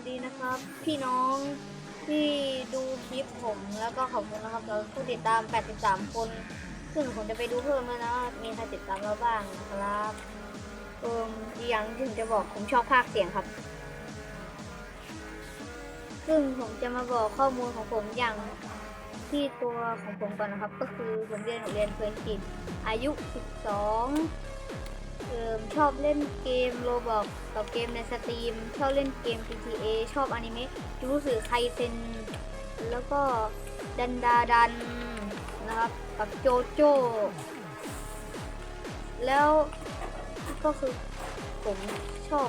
วัสดีนะครับ พี่น้องที่ดูคลิปผมแล้วก็ขอบคุณนะครับสำหรับผู้ติดตาม 83 คน ซึ่งผมจะไปดูเพิ่มแล้วนะมีใครติดตามเราบ้างนะครับเอิมอีกอย่างที่ผมจะบอกผมชอบภาคเสียงครับ ซึ่งผมจะมาบอกข้อมูลของผมอย่างที่ตัวของผมก่อนนะครับ ก็คือผมเรียนโรงเรียนเพลินจิตอายุ 12 อ่มชอบเล่นเกมโรบอกกับเกมในสตรีม ชอบเล่นเกม GTA ชอบอนิเมะจูสึไคเซนแล้วก็ดันดาดันนะครับกับโจโจแล้วก็คือผมชอบ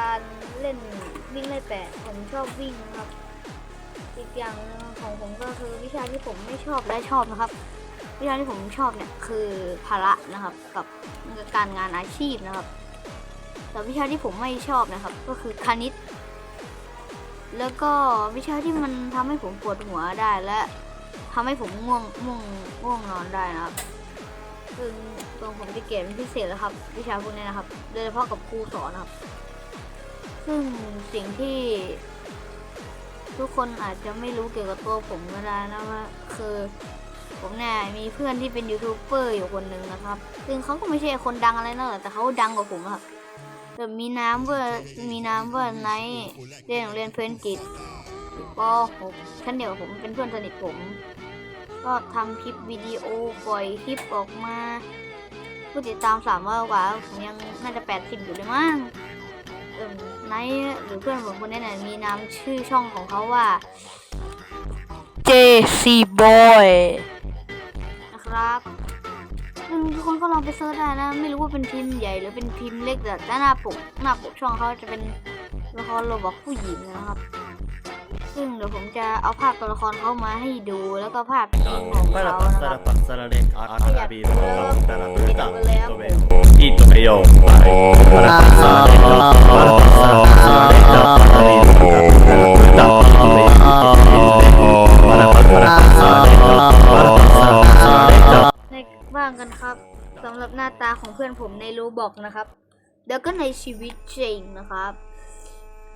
การเล่นวิ่งไล่แปะผมชอบวิ่งนะครับ อีกอย่างนึงของผมก็คือวิชาที่ผมไม่ชอบและชอบนะครับ วิชาที่ผมชอบเนี่ยคือพละนะครับกับการงานอาชีพนะครับ แต่วิชาที่ผมไม่ชอบนะครับ ก็คือคณิต แล้วก็วิชาที่มันทำให้ผมปวดหัวได้และทำให้ผมง่วงง่วงง่วงนอนได้นะครับซึ่งตัวผมจะเกรดเป็นพิเศษแล้วครับ วิชาพวกนี้นะครับ โดยเฉพาะกับครูสอนนะครับ ซึ่งสิ่งที่ทุกคนอาจจะไม่รู้เกี่ยวกับตัวผมก็ได้นะว่าคือ ผมเนี่ยมีเพื่อนที่เป็นยูทูบเบอร์อยู่คนหนึ่งนะครับ ซึ่งเขาก็ไม่ใช่คนดังอะไรนั่นแหละแต่เขาดังกว่าผมอะครับแต่มีน้ำเวอร์มีน้ำเวอร์ไนท์เรียนโรงเรียนเพื่อนกิจป .6 ชั้นเดียวกับผมเป็นเพื่อนสนิทผม ก็ทำคลิปวิดีโอปล่อยคลิปออกมาผู้ติดตามสามร้อยกว่าผมยังน่าจะแปดสิบอยู่เลยมั้งเอิ่มไนท์หรือเพื่อนผมคนนี้เนี่ยมีนามชื่อช่องของเขาว่า JC Boy ครับซึ่งทุกคนก็ลองไปเซิร์ชได้นะ ไม่รู้ว่าเป็นพิมพ์ใหญ่หรือเป็นพิมพ์เล็กแต่หน้าปกหน้าปกช่องเขาจะเป็นละครโรบอกผู้หญิงนะครับ ซึ่งเดี๋ยวผมจะเอาภาพตัวละครเขามาให้ดูแล้วก็ภาพจริงของ Para เขานะค passare รับ a passare le arabile dalla verità dove Ito ครับสำหรับหน้าตาของเพื่อนผมในรูบอกนะครับ แล้วก็ในชีวิตจริงนะครับ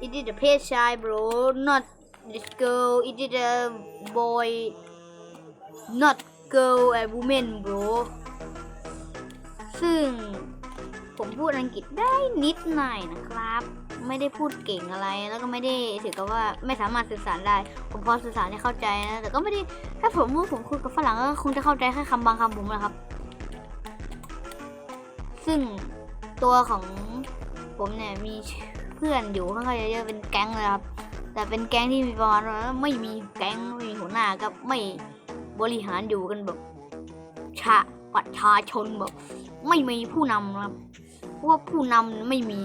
It is a เพศชาย bro not this girl It is a boy not girl and woman bro ซึ่งผมพูดอังกฤษได้นิดหน่อยนะครับ ไม่ได้พูดเก่งอะไรแล้วก็ไม่ได้ถือกับว่าไม่สามารถสื่อสารได้ ผมพอสื่อสารให้เข้าใจนะแต่ก็ไม่ได้ถ้าผมว่าผมคุยกับฝรั่งก็คงจะเข้าใจแค่คำบางคำผมนะครับ ซึ่งตัวของผมเนี่ยมีเพื่อนอยู่ค่อนข้างเยอะๆเป็นแก๊งเลยครับ แต่เป็นแก๊งที่มีประมาณว่าไม่มีแก๊งไม่มีหัวหน้าก็ไม่บริหารอยู่กันแบบชาประชาชนแบบ ไม่มีผู้นำนะครับเพราะว่าผู้นำไม่มี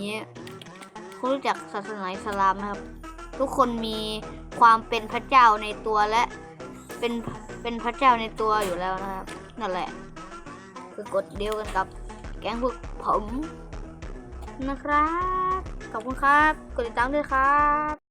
เขารู้จักศาสนาอิสลามนะครับ ทุกคนมีความเป็นพระเจ้าในตัวและเป็นเป็นพระเจ้าในตัวอยู่แล้วนะครับนั่นแหละ คือกฎเดียวกันกับ แกงพวกผมนะครับ ขอบคุณครับ กดติดตามด้วยครับ